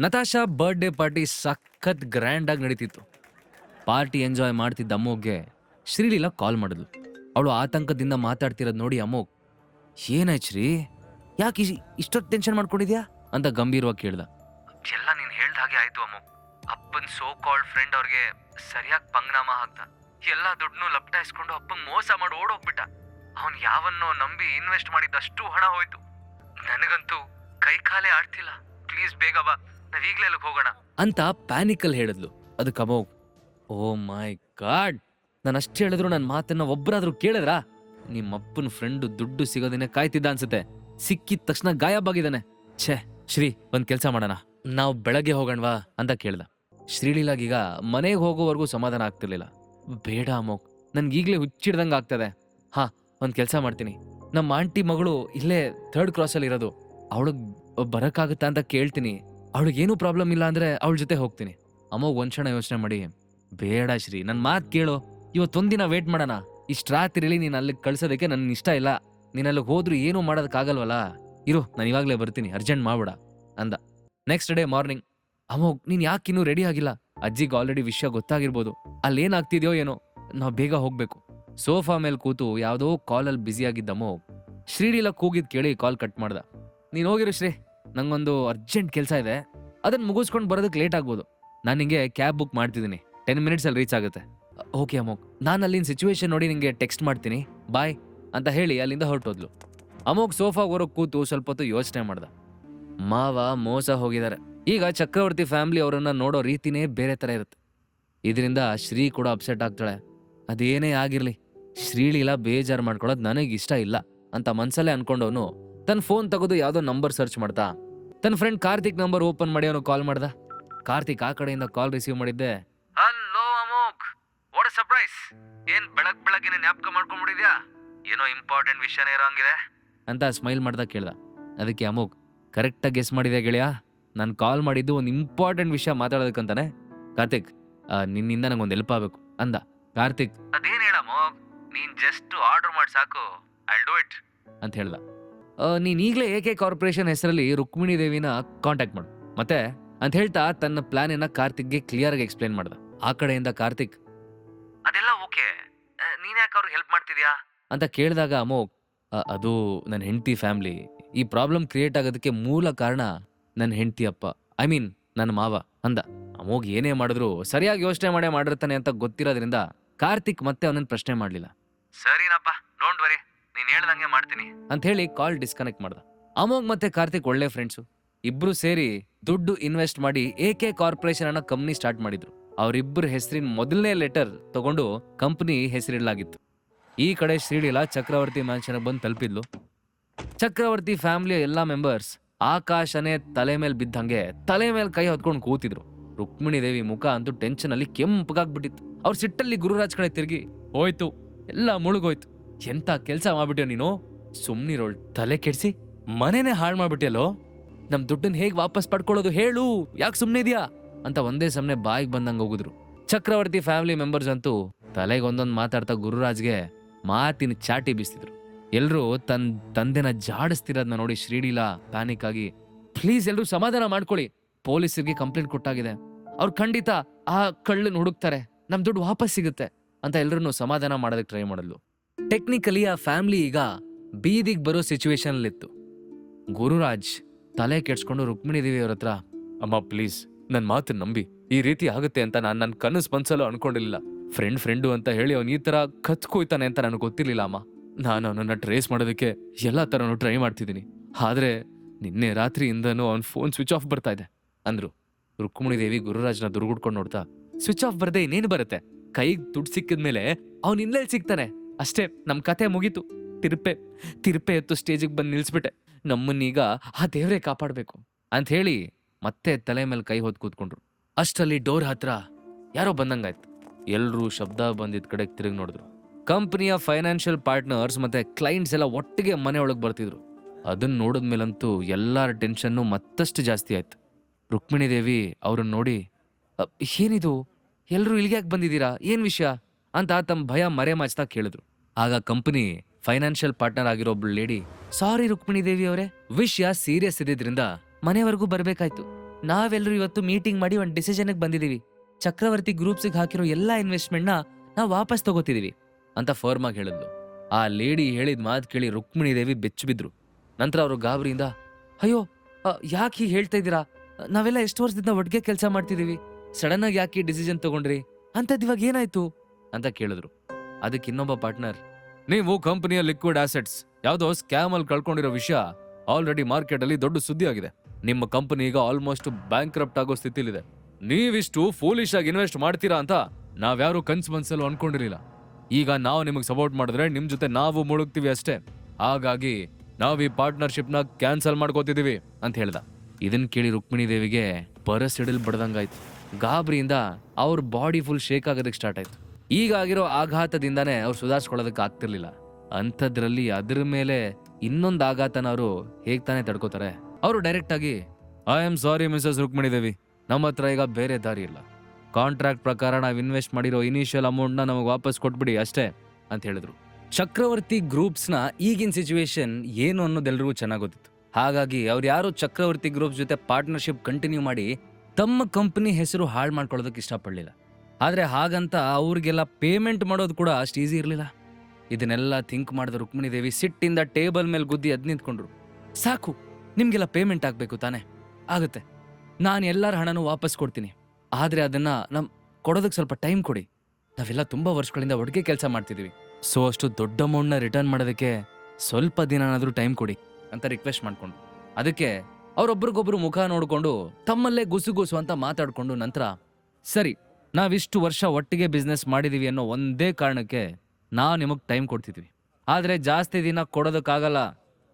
Natasha birthday party ಸಖತ್ grand ಆಗಿ ನಡೀತಿತ್ತು. ಪಾರ್ಟಿ ಎಂಜಾಯ್ ಮಾಡ್ತಿದ್ದ ಅಮ್ಮಗೆ ಶ್ರೀಲೀಲಾ ಕಾಲ್ ಮಾಡಿದ್ಲು. ಅವಳು ಆತಂಕದಿಂದ ಮಾತಾಡ್ತಿರೋದು ನೋಡಿ ಅಮ್ಮೋಗ್ ಏನಾಯ್ತು ಶ್ರೀ ಯಾಕೆ ಇಷ್ಟೊತ್ತು ಟೆನ್ಷನ್ ಮಾಡ್ಕೊಂಡಿದ್ಯಾ? ಅಂತ ಗಂಭೀರವಾಗಿ ಕೇಳ್ದ. ಎಲ್ಲ ನೀನ್ ಹೇಳ್ದ ಹಾಗೆ ಆಯ್ತು ಅಮ್ಮ ಅಪ್ಪನ್ ಸೋ ಕಾಲ್ಡ್ ಫ್ರೆಂಡ್ ಅವ್ರಿಗೆ ಸರಿಯಾಗಿ ಪಂಗ್ನಾಮ ಹಾಕ್ದ. ಎಲ್ಲ ದುಡ್ಡನ್ನು ಲಪ್ಟಾಯಿಸ್ಕೊಂಡು ಅಪ್ಪಂಗ್ ಮೋಸ ಮಾಡಿ ಓಡೋಗ್ಬಿಟ್ಟ. ಅವನ್ ಯಾವನ್ನೋ ನಂಬಿ ಇನ್ವೆಸ್ಟ್ ಮಾಡಿದ್ದಷ್ಟು ಹಣ ಹೋಯ್ತು. ನನಗಂತೂ ಕೈ ಕಾಲೇ ಆಡ್ತಿಲ್ಲ. ಪ್ಲೀಸ್ ಬೇಗ ಬಾ. ನಾವ್ ಅಲ್ಲಿಗೆ ಹೋಗೋಣ. ಅಂತ ಪ್ಯಾನಿಕಲ್ ಹೇಳಿದ್ಲು. ಅದಕ್ಕೆ ಅಮೋಗ್ ಓ ಮೈ ಗಾಡ್. ನಾನು ಅಷ್ಟು ಹೇಳಿದ್ರು ನನ್ನ ಮಾತನ್ನ ಒಬ್ಬರಾದ್ರೂ ಕೇಳಿದ್ರಾ? ನಿಮ್ಮಪ್ಪನ ಫ್ರೆಂಡು ದುಡ್ಡು ಸಿಗೋದನ್ನೇ ಕಾಯ್ತಿದ್ದ ಅನ್ಸುತ್ತೆ. ಸಿಕ್ಕಿದ ತಕ್ಷಣ ಗಾಯಬಾಗಿದ್ದಾನೆ ಛೇ, ಶ್ರೀ, ಒಂದ್ ಕೆಲಸ ಮಾಡೋಣ. ನಾವು ಬೆಳಗ್ಗೆ ಹೋಗೋಣವಾ ಅಂತ ಕೇಳ್ದ. ಶ್ರೀಲೀಲಾಗೀಗ ಮನೆಗೆ ಹೋಗೋವರೆಗೂ ಸಮಾಧಾನ ಆಗ್ತಿರ್ಲಿಲ್ಲ. ಬೇಡ ಅಮೋಕ್ ನನ್ಗೆ ಈಗಲೇ ಹುಚ್ಚಿಡ್ದಂಗೆ ಆಗ್ತದೆ. ಹಾ, ಒಂದು ಕೆಲಸ ಮಾಡ್ತೀನಿ. ನಮ್ಮ ಆಂಟಿ ಮಗಳು ಇಲ್ಲೇ ಥರ್ಡ್ ಕ್ರಾಸಲ್ಲಿ ಇರೋದು ಅವಳಿಗೆ ಬರಕ್ಕಾಗುತ್ತಾ ಅಂತ ಕೇಳ್ತೀನಿ. ಅವಳಿಗೇನು ಪ್ರಾಬ್ಲಮ್ ಇಲ್ಲ ಅಂದರೆ ಅವಳ ಜೊತೆ ಹೋಗ್ತೀನಿ. ಅಮ್ಮ, ಒಂದು ಕ್ಷಣ ಯೋಚನೆ ಮಾಡಿ, ಬೇಡ ಶ್ರೀ ನನ್ನ ಮಾತು ಕೇಳು. ಇವತ್ತೊಂದಿನ ವೇಟ್ ಮಾಡೋಣ. ಇಷ್ಟ ರಾತ್ರಿಲಿ ನೀನು ಅಲ್ಲಿಗೆ ಕಳ್ಸೋದಕ್ಕೆ ನನ್ನ ಇಷ್ಟ ಇಲ್ಲ. ನೀನು ಅಲ್ಲಿಗೆ ಹೋದ್ರೂ ಏನೂ ಮಾಡೋದಕ್ಕಾಗಲ್ವಲ್ಲ? ಇರು, ನಾನು ಇವಾಗಲೇ ಬರ್ತೀನಿ ಅರ್ಜೆಂಟ್ ಮಾಡ್ಬೇಡ, ಅಂದ. ನೆಕ್ಸ್ಟ್ ಡೇ ಮಾರ್ನಿಂಗ್ ಅಮೋಗ್ ನೀನು ಯಾಕೆ ಇನ್ನೂ ರೆಡಿ ಆಗಿಲ್ಲ? ಅಜ್ಜಿಗೆ ಆಲ್ರೆಡಿ ವಿಷಯ ಗೊತ್ತಾಗಿರ್ಬೋದು. ಅಲ್ಲೇನಾಗ್ತಿದ್ಯೋ ಏನೋ, ನಾವು ಬೇಗ ಹೋಗಬೇಕು. ಸೋಫಾ ಮೇಲೆ ಕೂತು ಯಾವುದೋ ಕಾಲಲ್ಲಿ ಬ್ಯುಸಿ ಆಗಿದ್ದ ಶ್ರೀಡಿಲ ಕೂಗಿದ್ ಕೇಳಿ ಕಾಲ್ ಕಟ್ ಮಾಡ್ದ. ನೀನು ಹೋಗಿರು ಶ್ರೀ. ನಂಗೊಂದು ಅರ್ಜೆಂಟ್ ಕೆಲಸ ಇದೆ. ಅದನ್ನ ಮುಗಿಸ್ಕೊಂಡು ಬರೋದಕ್ಕೆ ಲೇಟ್ ಆಗ್ಬೋದು. ನಾನು ನಿಮಗೆ ಕ್ಯಾಬ್ ಬುಕ್ ಮಾಡ್ತಿದ್ದೀನಿ. ಟೆನ್ ಮಿನಿಟ್ಸಲ್ಲಿ ರೀಚ್ ಆಗುತ್ತೆ. ಓಕೆ ಅಮೋಕ್ ನಾನು ಅಲ್ಲಿನ ಸಿಚುವೇಶನ್ ನೋಡಿ ನಿಮಗೆ ಟೆಕ್ಸ್ಟ್ ಮಾಡ್ತೀನಿ. ಬಾಯ್ ಅಂತ ಹೇಳಿ ಅಲ್ಲಿಂದ ಹೊರಟೋದ್ಲು. ಅಮೋಕ್ ಸೋಫಾ ಹೊರಗೆ ಕೂತು ಸ್ವಲ್ಪ ಹೊತ್ತು ಯೋಚನೆ ಮಾಡ್ದ. ಮಾವ ಮೋಸ ಹೋಗಿದ್ದಾರೆ ಈಗ ಚಕ್ರವರ್ತಿ ಫ್ಯಾಮಿಲಿ ಅವರನ್ನು ನೋಡೋ ರೀತಿನೇ ಬೇರೆ ಥರ ಇರುತ್ತೆ. ಇದರಿಂದ ಶ್ರೀ ಕೂಡ ಅಪ್ಸೆಟ್ ಆಗ್ತಾಳೆ. ಅದೇನೇ ಆಗಿರಲಿ. ಶ್ರೀಲೀಲ ಬೇಜಾರು ಮಾಡ್ಕೊಳ್ಳೋದು ನನಗೆ ಇಷ್ಟ ಇಲ್ಲ ಅಂತ ಮನ್ಸಲ್ಲೇ ಅನ್ಕೊಂಡವನು ತನ್ನ ಫೋನ್ ತೆಗೆದು ಯಾವುದೋ ನಂಬರ್ ಸರ್ಚ್ ಮಾಡ್ತಾ ತನ್ನ ಫ್ರೆಂಡ್ ಕಾರ್ತಿಕ್ ನಂಬರ್ ಓಪನ್ ಮಾಡಿ ಅವನು ಕಾಲ್ ಮಾಡ್ದ. ಕಾರ್ತಿಕ್ ಆ ಕಡೆಯಿಂದ ಕಾಲ್ ರಿಸೀವ್ ಮಾಡಿದ್ದೆ. ಹಲೋ ಅಮೋಕ್ ವಾಟ್ ಸರ್ಪ್ರೈಸ್ ಏನ್ ಬೆಳಗ್ ಬೆಳಗ್ಗೆ ಜ್ಞಾಪಕ ಮಾಡ್ಕೊಂಡ್ಬಿಟ್ಟಿದ್ಯಾ? ಏನೋ ಇಂಪಾರ್ಟೆಂಟ್ ವಿಷಯನೇ ಇರೋ ಹಂಗಿದೆ. ಅಂತ ಸ್ಮೈಲ್ ಮಾಡ್ದ ಕೇಳ್ದ. ಅದಕ್ಕೆ ಅಮೋಕ್ ಕರೆಕ್ಟಾಗಿ ಗೆಸ್ ಮಾಡಿದೆ ಗೆಳೆಯ? ನಾನು ಕಾಲ್ ಮಾಡಿದ್ದು ಒಂದು ಇಂಪಾರ್ಟೆಂಟ್ ವಿಷಯ ಮಾತಾಡೋದಕ್ಕಂತಾನೆ. ಕಾರ್ತಿಕ್ ನಿನ್ನಿಂದ ನಿನ್ನಿಂದ ಒಂದು ಹೆಲ್ಪ್ ಆಗಬೇಕು ಅಂದ. ಕಾರ್ತಿಕ್ ಅದೇನ್ ಹೇಳಮ್ಮೋ ನೀನ್ ಜಸ್ಟ್ ಆರ್ಡರ್ ಮಾಡಿ ಸಾಕು. ಐ ಡೂ ಇಟ್ ಅಂತ ಹೇಳ್ದ. ನೀನ್ ಈಗಲೇ ಎ ಕೆ ಕಾರ್ಪೊರೇಷನ್ ಹೆಸರಲ್ಲಿ ರುಕ್ಮಿಣಿ ದೇವಿನ ಕಾಂಟ್ಯಾಕ್ಟ್ ಮಾಡು. ಮತ್ತೆ ಅಂತ ಹೇಳ್ತಾ ತನ್ನ ಪ್ಲಾನಿನ ಕಾರ್ತಿಕ್ಗೆ ಕ್ಲಿಯರ್ ಆಗಿ ಎಕ್ಸ್ಪ್ಲೇನ್ ಮಾಡ್ದ. ಆ ಕಡೆಯಿಂದ ಕಾರ್ತಿಕ್ ಅದೆಲ್ಲ ಓಕೆ ನೀನ್ ಯಾಕೆ ಅವ್ರಿಗೆ ಹೆಲ್ಪ್ ಮಾಡ್ತಿದ್ಯಾ? ಅಂತ ಕೇಳಿದಾಗ ಅಮೋಕ್ "ಅ, ಅದು ನನ್ನ ಹೆಂಡತಿ ಫ್ಯಾಮಿಲಿ ಈ ಪ್ರಾಬ್ಲಮ್ ಕ್ರಿಯೇಟ್ ಆಗೋದಕ್ಕೆ ಮೂಲ ಕಾರಣ ನನ್ನ ಹೆಂಡತಿ ಅಪ್ಪ. ಐ ಮೀನ್ ನನ್ನ ಮಾವ ಅಂದ. ಅಮೋಗ್ ಏನೇ ಮಾಡಿದ್ರು ಸರಿಯಾಗಿ ಯೋಚನೆ ಮಾಡೇ ಮಾಡಿರ್ತಾನೆ ಅಂತ ಗೊತ್ತಿರೋದ್ರಿಂದ ಕಾರ್ತಿಕ್ ಮತ್ತೆ ಅವನನ್ನ ಪ್ರಶ್ನೆ ಮಾಡಲಿಲ್ಲ. ಸರಿನಪ್ಪ ಡೋಂಟ್ ವರಿ ನೀನ್ ಹೇಳ್ದಂಗೆ ಮಾಡ್ತೀನಿ. ಅಂತ ಹೇಳಿ ಕಾಲ್ ಡಿಸ್ಕನೆಕ್ಟ್ ಮಾಡ್ದ. ಅಮೋಗ್ ಮತ್ತೆ ಕಾರ್ತಿಕ್ ಒಳ್ಳೆ ಫ್ರೆಂಡ್ಸು ಇಬ್ರು ಸೇರಿ ದುಡ್ಡು ಇನ್ವೆಸ್ಟ್ ಮಾಡಿ ಎ ಕೆ ಕಾರ್ಪೊರೇಷನ್ ಅನ್ನೋ ಕಂಪ್ನಿ ಸ್ಟಾರ್ಟ್ ಮಾಡಿದ್ರು. ಅವರಿಬ್ಬರ ಹೆಸರಿನ ಮೊದಲನೇ ಲೆಟರ್ ತಗೊಂಡು ಕಂಪ್ನಿ ಹೆಸರಿಡಲಾಗಿತ್ತು. ಈ ಕಡೆ ಶ್ರೀಲೀಲಾ ಚಕ್ರವರ್ತಿ ಮ್ಯಾನ್ಷನ್ ಬಂದು ತಲುಪಿದ್ಲು. ಚಕ್ರವರ್ತಿ ಫ್ಯಾಮಿಲಿಯ ಎಲ್ಲಾ ಮೆಂಬರ್ಸ್ ಆಕಾಶನೇ ತಲೆ ಮೇಲೆ ಬಿದ್ದಂಗೆ ತಲೆ ಮೇಲೆ ಕೈ ಹೊತ್ಕೊಂಡು ಕೂತಿದ್ರು. ರುಕ್ಮಿಣಿ ದೇವಿ ಮುಖ ಅಂತೂ ಟೆನ್ಷನ್ ಅಲ್ಲಿ ಕೆಂಪಗಾಗ್ಬಿಟ್ಟಿತ್ತು. ಅವ್ರ ಸಿಟ್ಟಲ್ಲಿ ಗುರುರಾಜ್ ಕಡೆ ತಿರುಗಿ, ಹೋಯ್ತು, ಎಲ್ಲ ಮುಳುಗೋಯ್ತು. ಎಂತ ಕೆಲ್ಸ ಮಾಡ್ಬಿಟ್ಯೋ ನೀನು? ಸುಮ್ನಿರೋಳ್ ತಲೆ ಕೆಡ್ಸಿ, ಮನೆನೇ ಹಾಳು ಮಾಡ್ಬಿಟ್ಯಲ್ಲೋ? ನಮ್ ದುಡ್ಡನ್ನ ಹೇಗ್ ವಾಪಸ್ ಪಡ್ಕೊಳ್ಳೋದು ಹೇಳು, ಯಾಕೆ ಸುಮ್ನೆ ಇದೆಯಾ? ಅಂತ ಒಂದೇ ಸಮನೆ ಬಾಯಿಗೆ ಬಂದಂಗ ಹೋಗಿದ್ರು. ಚಕ್ರವರ್ತಿ ಫ್ಯಾಮಿಲಿ ಮೆಂಬರ್ಸ್ ಅಂತೂ ತಲೆಗೆ ಒಂದೊಂದು ಮಾತಾಡ್ತಾ ಗುರುರಾಜ್ಗೆ ಮಾತಿನ ಚಾಟಿ ಬೀಸ್ತಿದ್ರು. ಎಲ್ಲರೂ ತನ್ ತಂದೆನ ಜಾಡಿಸ್ತಿರೋದನ್ನ ನೋಡಿ ಶ್ರೀಲೀಲಾ ಪ್ಯಾನಿಕ್ ಆಗಿ, ಪ್ಲೀಸ್ ಎಲ್ಲರೂ ಸಮಾಧಾನ ಮಾಡ್ಕೊಳ್ಳಿ, ಪೊಲೀಸರಿಗೆ ಕಂಪ್ಲೇಂಟ್ ಕೊಟ್ಟಾಗಿದೆ. ಅವ್ರು ಖಂಡಿತ ಆ ಕಳ್ಳನ್ ಹುಡುಕ್ತಾರೆ, ನಮ್ ದುಡ್ಡು ವಾಪಸ್ ಸಿಗುತ್ತೆ ಅಂತ ಎಲ್ರನ್ನೂ ಸಮಾಧಾನ ಮಾಡೋದಕ್ಕೆ ಟ್ರೈ ಮಾಡಲು ಟೆಕ್ನಿಕಲಿ ಆ ಫ್ಯಾಮಿಲಿ ಈಗ ಬೀದಿಗೆ ಬರೋ ಸಿಚುವೇಶನಲ್ಲಿತ್ತು ಗುರುರಾಜ್ ತಲೆ ಕೆಡ್ಸ್ಕೊಂಡು ರುಕ್ಮಿಣಿ ದೇವಿ ಅವ್ರ ಹತ್ರ, ಅಮ್ಮ ಪ್ಲೀಸ್ ನನ್ನ ಮಾತು ನಂಬಿ. ಈ ರೀತಿ ಆಗುತ್ತೆ ಅಂತ ನಾನು ನನ್ನ ಕನಸು ಮನ್ಸಲ್ಲೂ ಅನ್ಕೊಂಡಿಲ್ಲ ಫ್ರೆಂಡ್ ಫ್ರೆಂಡು ಅಂತ ಹೇಳಿ ಅವನು ಈ ತರ ಕಚ್ಕೋಯ್ತಾನೆ ಅಂತ ನನಗೆ ಗೊತ್ತಿರಲಿಲ್ಲ, ಅಮ್ಮ. ನಾನು ಅವನನ್ನು ಟ್ರೇಸ್ ಮಾಡೋದಕ್ಕೆ ಎಲ್ಲ ಥರನೂ ಟ್ರೈ ಮಾಡ್ತಿದ್ದೀನಿ. ಆದರೆ ನಿನ್ನೆ ರಾತ್ರಿಯಿಂದನೂ ಅವ್ನ ಫೋನ್ ಸ್ವಿಚ್ ಆಫ್ ಬರ್ತಾ ಇದೆ. ಅಂದ್ರು. ರುಕ್ಮಿಣಿ ದೇವಿ ಗುರುರಾಜ್ನ ದುರ್ಗುಡ್ಕೊಂಡು ನೋಡ್ತಾ ಸ್ವಿಚ್ ಆಫ್ ಬರ್ದೆ ಇನ್ನೇನು ಬರುತ್ತೆ? ಕೈಗೆ ದುಡ್ಡು ಸಿಕ್ಕಿದ್ಮೇಲೆ ಅವ್ನು ಇನ್ನೆಲ್ಲಿ ಸಿಗ್ತಾನೆ. ಅಷ್ಟೇ ನಮ್ಮ ಕತೆ ಮುಗೀತು. ತಿರುಪೆ ತಿರುಪೆ ಎತ್ತು ಸ್ಟೇಜಿಗೆ ಬಂದು ನಿಲ್ಲಿಸ್ಬಿಟ್ಟೆ ನಮ್ಮನ್ನೀಗ ಆ ದೇವರೇ ಕಾಪಾಡಬೇಕು ಅಂತ ಹೇಳಿ ಮತ್ತೆ ತಲೆ ಮೇಲೆ ಕೈ ಹೊತ್ತು ಕೂತ್ಕೊಂಡ್ರು. ಅಷ್ಟರಲ್ಲಿ ಡೋರ್ ಹತ್ರ ಯಾರೋ ಬಂದಂಗಾಯ್ತು. ಎಲ್ಲರೂ ಶಬ್ದ ಬಂದಿದ್ದ ಕಡೆ ತಿರುಗಿ ನೋಡಿದ್ರು. ಕಂಪ್ನಿಯ ಫೈನಾನ್ಷಿಯಲ್ ಪಾರ್ಟ್ನರ್ಸ್ ಮತ್ತೆ ಕ್ಲೈಂಟ್ಸ್ ಎಲ್ಲ ಒಟ್ಟಿಗೆ ಮನೆ ಬರ್ತಿದ್ರು. ಅದನ್ನ ನೋಡಿದ್ಮೇಲಂತೂ ಎಲ್ಲರ ಟೆನ್ಷನ್ನು ಮತ್ತಷ್ಟು ಜಾಸ್ತಿ ಆಯ್ತು. ರುಕ್ಮಿಣಿ ದೇವಿ ಅವ್ರನ್ನ ನೋಡಿ "ಅ, ಏನಿದು? ಎಲ್ಲರೂ ಇಲ್ಲಿಗೆ ಯಾಕೆ ಬಂದಿದ್ದೀರಾ? ಏನು ವಿಷಯ? ಅಂತ ತಮ್ಮ ಭಯ ಮರೆ ಮಾಚ್ತಾ ಕೇಳಿದ್ರು. ಆಗ ಕಂಪನಿ ಫೈನಾನ್ಷಿಯಲ್ ಪಾರ್ಟ್ನರ್ ಆಗಿರೋ ಒಬ್ಳು ಲೇಡಿ, ಸಾರಿ ರುಕ್ಮಿಣಿ ದೇವಿ ಅವರೇ ವಿಷಯ ಸೀರಿಯಸ್ ಇದ್ದಿದ್ರಿಂದ ಮನೆವರೆಗೂ ಬರಬೇಕಾಯ್ತು. ನಾವೆಲ್ಲರೂ ಇವತ್ತು ಮೀಟಿಂಗ್ ಮಾಡಿ ಒಂದು ಡಿಸಿಷನ್ಗೆ ಬಂದಿದೀವಿ ಚಕ್ರವರ್ತಿ ಗ್ರೂಪ್ಸಿಗೆ ಹಾಕಿರೋ ಎಲ್ಲಾ ಇನ್ವೆಸ್ಟ್ಮೆಂಟ್ನ ನಾವು ವಾಪಸ್ ತಗೋತಿದೀವಿ ಅಂತ ಫರ್ಮಾಗಿ ಹೇಳಿದ್ಲು. ಆ ಲೇಡಿ ಹೇಳಿದ ಮಾತು ಕೇಳಿ ರುಕ್ಮಿಣಿ ದೇವಿ ಬೆಚ್ಚು ಬಿದ್ರು. ನಂತರ ಅವರು ಗಾಬರಿಯಿಂದ, ಅಯ್ಯೋ ಯಾಕೆ ಹೀಗೆ ಹೇಳ್ತಾ ಇದ್ದೀರಾ? ನಾವೆಲ್ಲ ಎಷ್ಟು ವರ್ಷದಿಂದ ಒಟ್ಟಿಗೆ ಕೆಲಸ ಮಾಡ್ತಿದೀವಿ ಸಡನ್ ಆಗಿ ಯಾಕೆ ಡಿಸಿಷನ್ ತಗೊಂಡ್ರಿ? ಅಂಥದ್ದು ಇವಾಗ ಏನಾಯ್ತು? ಅಂತ ಕೇಳಿದ್ರು. ಅದಕ್ಕೆ ಇನ್ನೊಬ್ಬ ಪಾರ್ಟ್ನರ್, ನೀವು ಕಂಪನಿಯ ಲಿಕ್ವಿಡ್ ಆಸೆಟ್ಸ್ ಯಾವುದೋ ಸ್ಕ್ಯಾಮ್ ಅಲ್ಲಿ ಕಳ್ಕೊಂಡಿರೋ ವಿಷಯ ಆಲ್ರೆಡಿ ಮಾರ್ಕೆಟ್ ಅಲ್ಲಿ ದೊಡ್ಡ ಸುದ್ದಿ ಆಗಿದೆ. ನಿಮ್ಮ ಕಂಪನಿ ಈಗ ಆಲ್ಮೋಸ್ಟ್ ಬ್ಯಾಂಕ್ ಆಗೋ ಸ್ಥಿತಿಲಿದೆ. ನೀವಿಷ್ಟು ಫೂಲಿಶ್ ಆಗಿ ಇನ್ವೆಸ್ಟ್ ಮಾಡ್ತೀರಾ ಅಂತ ನಾವ್ಯಾರು ಕನ್ಸ್ ಮನ್ಸಲ್ಲೂ ಅನ್ಕೊಂಡಿರಲಿಲ್ಲ. ಈಗ ನಾವು ನಿಮಗೆ ಸಪೋರ್ಟ್ ಮಾಡಿದ್ರೆ ನಿಮ್ ಜೊತೆ ನಾವು ಮುಳುಗ್ತೀವಿ ಅಷ್ಟೇ. ಹಾಗಾಗಿ ನಾವು ಈ ಪಾರ್ಟ್ನರ್ಶಿಪ್ನ ಕ್ಯಾನ್ಸಲ್ ಮಾಡ್ಕೋತಿದೀವಿ, ಅಂತ ಹೇಳ್ದ. ಇದನ್ನ ಕೇಳಿ ರುಕ್ಮಿಣಿ ದೇವಿಗೆ ಪರಸಿಡಿಲ್ ಬಡ್ದಂಗಾಯ್ತು. ಗಾಬರಿಯಿಂದ ಅವ್ರ ಬಾಡಿ ಫುಲ್ ಶೇಕ್ ಆಗೋದಕ್ಕೆ ಸ್ಟಾರ್ಟ್ ಆಯ್ತು. ಈಗ ಆಘಾತದಿಂದನೇ ಅವ್ರು ಸುಧಾರಿಸ್ಕೊಳ್ಳೋದಕ್ಕೆ ಆಗ್ತಿರ್ಲಿಲ್ಲ. ಅಂಥದ್ರಲ್ಲಿ ಅದ್ರ ಮೇಲೆ ಇನ್ನೊಂದು ಆಘಾತನ ಅವರು ಹೇಗ್ ತಾನೇ ತಡ್ಕೋತಾರೆ? ಅವರು ಡೈರೆಕ್ಟ್ ಆಗಿ I am sorry Mrs Rukmini Devi ನಮ್ಮ ಹತ್ರ ಈಗ ಬೇರೆ ದಾರಿ ಇಲ್ಲ. ಕಾಂಟ್ರಾಕ್ಟ್ ಪ್ರಕಾರ ನಾವು ಇನ್ವೆಸ್ಟ್ ಮಾಡಿರೋ ಇನಿಷಿಯಲ್ ಅಮೌಂಟ್ನ ನಮಗೆ ವಾಪಸ್ ಕೊಟ್ಬಿಡಿ ಅಷ್ಟೇ, ಅಂತ ಹೇಳಿದ್ರು. ಚಕ್ರವರ್ತಿ ಗ್ರೂಪ್ಸ್ನ ಈಗಿನ ಸಿಚುವೇಶನ್ ಏನು ಅನ್ನೋದೆಲ್ಲರಿಗೂ ಚೆನ್ನಾಗಿ ಗೊತ್ತಿತ್ತು. ಹಾಗಾಗಿ ಅವ್ರು ಯಾರು ಚಕ್ರವರ್ತಿ ಗ್ರೂಪ್ಸ್ ಜೊತೆ ಪಾರ್ಟ್ನರ್ಶಿಪ್ ಕಂಟಿನ್ಯೂ ಮಾಡಿ ತಮ್ಮ ಕಂಪನಿ ಹೆಸರು ಹಾಳು ಮಾಡ್ಕೊಳ್ಳೋದಕ್ಕೆ ಇಷ್ಟಪಡಲಿಲ್ಲ. ಆದರೆ ಹಾಗಂತ ಅವ್ರಿಗೆಲ್ಲ ಪೇಮೆಂಟ್ ಮಾಡೋದು ಕೂಡ ಅಷ್ಟು ಈಸಿ ಇರಲಿಲ್ಲ. ಇದನ್ನೆಲ್ಲ ಥಿಂಕ್ ಮಾಡಿದ ರುಕ್ಮಿಣಿ ದೇವಿ ಸಿಟ್ಟಿಂದ ಟೇಬಲ್ ಮೇಲೆ ಗುದ್ದಿ ಅದ್ ನಿಂತ್ಕೊಂಡ್ರು. ಸಾಕು, ನಿಮಗೆಲ್ಲ ಪೇಮೆಂಟ್ ಆಗಬೇಕು ತಾನೇ. ಆಗುತ್ತೆ. ನಾನು ಎಲ್ಲರ ಹಣನೂ ವಾಪಸ್ ಕೊಡ್ತೀನಿ. ಆದರೆ ಅದನ್ನು ನಮ್ಮ ಕೊಡೋದಕ್ಕೆ ಸ್ವಲ್ಪ ಟೈಮ್ ಕೊಡಿ. ನಾವೆಲ್ಲ ತುಂಬ ವರ್ಷಗಳಿಂದ ಒಡಗೆ ಕೆಲಸ ಮಾಡ್ತಿದೀವಿ. ಸೊ ಅಷ್ಟು ದೊಡ್ಡ ಅಮೌಂಟ್ನ ರಿಟರ್ನ್ ಮಾಡೋದಕ್ಕೆ ಸ್ವಲ್ಪ ದಿನನಾದರೂ ಟೈಮ್ ಕೊಡಿ ಅಂತ ರಿಕ್ವೆಸ್ಟ್ ಮಾಡಿಕೊಂಡು ಅದಕ್ಕೆ ಅವರೊಬ್ರಿಗೊಬ್ರು ಮುಖ ನೋಡಿಕೊಂಡು ತಮ್ಮಲ್ಲೇ ಗುಸುಗುಸು ಅಂತ ಮಾತಾಡಿಕೊಂಡು ನಂತರ, ಸರಿ ನಾವಿಷ್ಟು ವರ್ಷ ಒಟ್ಟಿಗೆ ಬಿಸ್ನೆಸ್ ಮಾಡಿದ್ದೀವಿ ಅನ್ನೋ ಒಂದೇ ಕಾರಣಕ್ಕೆ ನಾವು ನಿಮಗೆ ಟೈಮ್ ಕೊಡ್ತಿದ್ವಿ. ಆದರೆ ಜಾಸ್ತಿ ದಿನ ಕೊಡೋದಕ್ಕಾಗಲ್ಲ.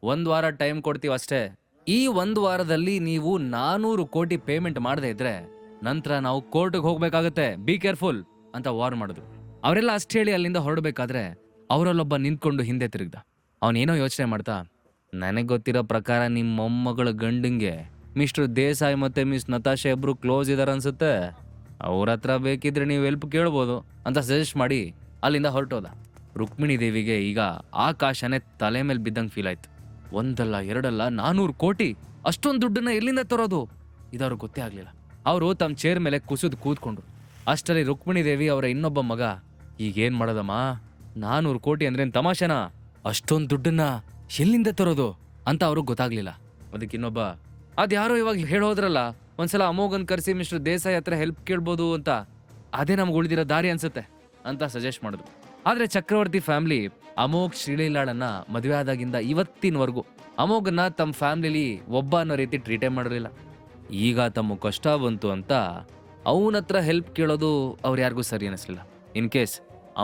ಒಂದು ವಾರ ಟೈಮ್ ಕೊಡ್ತೀವಿ ಅಷ್ಟೇ. ಈ ಒಂದು ವಾರದಲ್ಲಿ ನೀವು ನಾನೂರು ಕೋಟಿ ಪೇಮೆಂಟ್ ಮಾಡದೇ ಇದ್ರೆ ನಂತರ ನಾವು ಕೋರ್ಟ್ಗೆ ಹೋಗ್ಬೇಕಾಗತ್ತೆ. ಬಿ ಕೇರ್ಫುಲ್ ಅಂತ ವಾರ್ ಮಾಡಿದ್ರು ಅವರೆಲ್ಲ ಅಷ್ಟು ಹೇಳಿ ಅಲ್ಲಿಂದ ಹೊರಡಬೇಕಾದ್ರೆ ಅವರಲ್ಲೊಬ್ಬ ನಿಂತ್ಕೊಂಡು ಹಿಂದೆ ತಿರುಗ್ದ. ಅವನೇನೋ ಯೋಚನೆ ಮಾಡ್ತಾ, ನನಗೆ ಗೊತ್ತಿರೋ ಪ್ರಕಾರ ನಿಮ್ಮ ಮೊಮ್ಮಗಳ ಗಂಡಂಗೆ ಮಿಸ್ಟರ್ ದೇಸಾಯಿ ಮತ್ತೆ ಮಿಸ್ ನತಾಶೆ ಇಬ್ರು ಕ್ಲೋಸ್ ಇದಾರೆ ಅನ್ಸುತ್ತೆ. ಅವ್ರ ಹತ್ರ ಬೇಕಿದ್ರೆ ನೀವು ಹೆಲ್ಪ್ ಕೇಳ್ಬೋದು ಅಂತ ಸಜೆಸ್ಟ್ ಮಾಡಿ ಅಲ್ಲಿಂದ ಹೊರಟೋದ. ರುಕ್ಮಿಣಿ ದೇವಿಗೆ ಈಗ ಆಕಾಶನೇ ತಲೆ ಮೇಲೆ ಬಿದ್ದಂಗೆ ಫೀಲ್ ಆಯ್ತು. ಒಂದಲ್ಲ, ಎರಡಲ್ಲ, ನಾನೂರು ಕೋಟಿ ಅಷ್ಟೊಂದು ದುಡ್ಡನ್ನ ಎಲ್ಲಿಂದ ತರೋದು? ಇದವ್ರು ಗೊತ್ತೇ ಆಗಲಿಲ್ಲ. ಅವರು ತಮ್ಮ ಚೇರ್ ಮೇಲೆ ಕುಸಿದು ಕೂತ್ಕೊಂಡ್ರು. ಅಷ್ಟರಲ್ಲಿ ರುಕ್ಮಿಣಿ ದೇವಿ ಅವರ ಇನ್ನೊಬ್ಬ ಮಗ, ಈಗೇನು ಮಾಡೋದಮ್ಮ? ನಾನೂರು ಕೋಟಿ ಅಂದ್ರೆ ತಮಾಷೆನಾ? ಅಷ್ಟೊಂದು ದುಡ್ಡನ್ನ ಎಲ್ಲಿಂದ ತರೋದು? ಅಂತ ಅವ್ರಿಗೆ ಗೊತ್ತಾಗ್ಲಿಲ್ಲ. ಅದಕ್ಕೆ ಇನ್ನೊಬ್ಬ ಅದ್ಯಾರೋ ಇವಾಗ ಹೇಳೋದ್ರಲ್ಲ, ಒಂದ್ಸಲ ಅಮೋಘನ್ ಕರೆಸಿ ಮಿಸ್ಟರ್ ದೇಸಾಯಿ ಹತ್ರ ಹೆಲ್ಪ್ ಕೇಳ್ಬೋದು ಅಂತ ಅದೇ ನಮ್ಗೆ ಉಳಿದಿರೋ ದಾರಿ ಅನ್ಸುತ್ತೆ ಅಂತ ಸಜೆಸ್ಟ್ ಮಾಡಿದ್ರು. ಆದ್ರೆ ಚಕ್ರವರ್ತಿ ಫ್ಯಾಮಿಲಿ ಅಮೋಘ್ ಶ್ರೀಲೀಲಾಳನ್ನ ಮದುವೆ ಆದಾಗಿಂದ ಇವತ್ತಿನವರೆಗೂ ಅಮೋಘನ್ನ ತಮ್ಮ ಫ್ಯಾಮಿಲಿಲಿ ಒಬ್ಬ ಅನ್ನೋ ರೀತಿ ಟ್ರೀಟೇ ಮಾಡಿರಲಿಲ್ಲ. ಈಗ ತಮ್ಮ ಕಷ್ಟ ಬಂತು ಅಂತ ಅವನ ಹತ್ರ ಹೆಲ್ಪ್ ಕೇಳೋದು ಅವ್ರು ಯಾರಿಗೂ ಸರಿ ಅನಿಸ್ಲಿಲ್ಲ. ಇನ್ ಕೇಸ್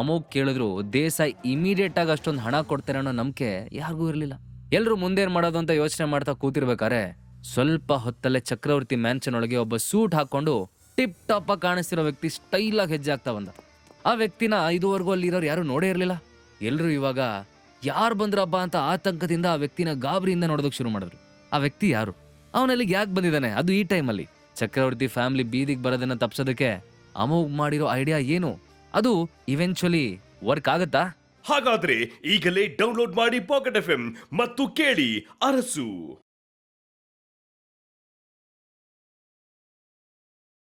ಅಮೋಘ್ ಕೇಳಿದ್ರು ದೇಸಾಯಿ ಇಮಿಡಿಯೇಟ್ ಆಗಿ ಅಷ್ಟೊಂದು ಹಣ ಕೊಡ್ತಾರೆ ಅನ್ನೋ ನಂಬಿಕೆ ಯಾರಿಗೂ ಇರಲಿಲ್ಲ. ಎಲ್ಲರೂ ಮುಂದೇನ್ ಮಾಡೋದು ಅಂತ ಯೋಚನೆ ಮಾಡ್ತಾ ಕೂತಿರ್ಬೇಕಾರೆ ಸ್ವಲ್ಪ ಹೊತ್ತಲ್ಲೇ ಚಕ್ರವರ್ತಿ ಮ್ಯಾನ್ಷನ್ ಒಳಗೆ ಒಬ್ಬ ಸೂಟ್ ಹಾಕೊಂಡು ಟಿಪ್ ಟಾಪ್ ಆಗಿ ಕಾಣಿಸ್ತಿರೋ ವ್ಯಕ್ತಿ ಸ್ಟೈಲಾಗಿ ಹೆಜ್ಜೆ ಆಗ್ತಾ ಬಂದ. ಆ ವ್ಯಕ್ತಿನ ಇದುವರೆಗೂ ಅಲ್ಲಿರೋರು ಯಾರು ನೋಡೇ ಇರಲಿಲ್ಲ. ಎಲ್ಲರೂ ಇವಾಗ, ಯಾರು ಬಂದ್ರಪ್ಪ ಅಂತ ಆತಂಕದಿಂದ ಆ ವ್ಯಕ್ತಿನ ಗಾಬರಿಯಿಂದ ನೋಡೋದಕ್ಕೆ ಶುರು ಮಾಡಿದ್ರು. ಆ ವ್ಯಕ್ತಿ ಯಾರು? ಅವನಲ್ಲಿಗೆ ಯಾಕೆ ಬಂದಿದ್ದಾನೆ? ಅದು ಈ ಟೈಮಲ್ಲಿ. ಚಕ್ರವರ್ತಿ ಫ್ಯಾಮಿಲಿ ಬೀದಿಗೆ ಬರೋದನ್ನ ತಪ್ಸೋದಕ್ಕೆ ಅಮೋಗ್ ಮಾಡಿರೋ ಐಡಿಯಾ ಏನು? ಅದು ಇವೆಂಚುಲಿ ವರ್ಕ್ ಆಗತ್ತಾ? ಹಾಗಾದ್ರೆ ಈಗಲೇ ಡೌನ್ಲೋಡ್ ಮಾಡಿ ಪಾಕೆಟ್ ಎಫ್ ಮತ್ತು ಕೇಳಿ ಅರಸು.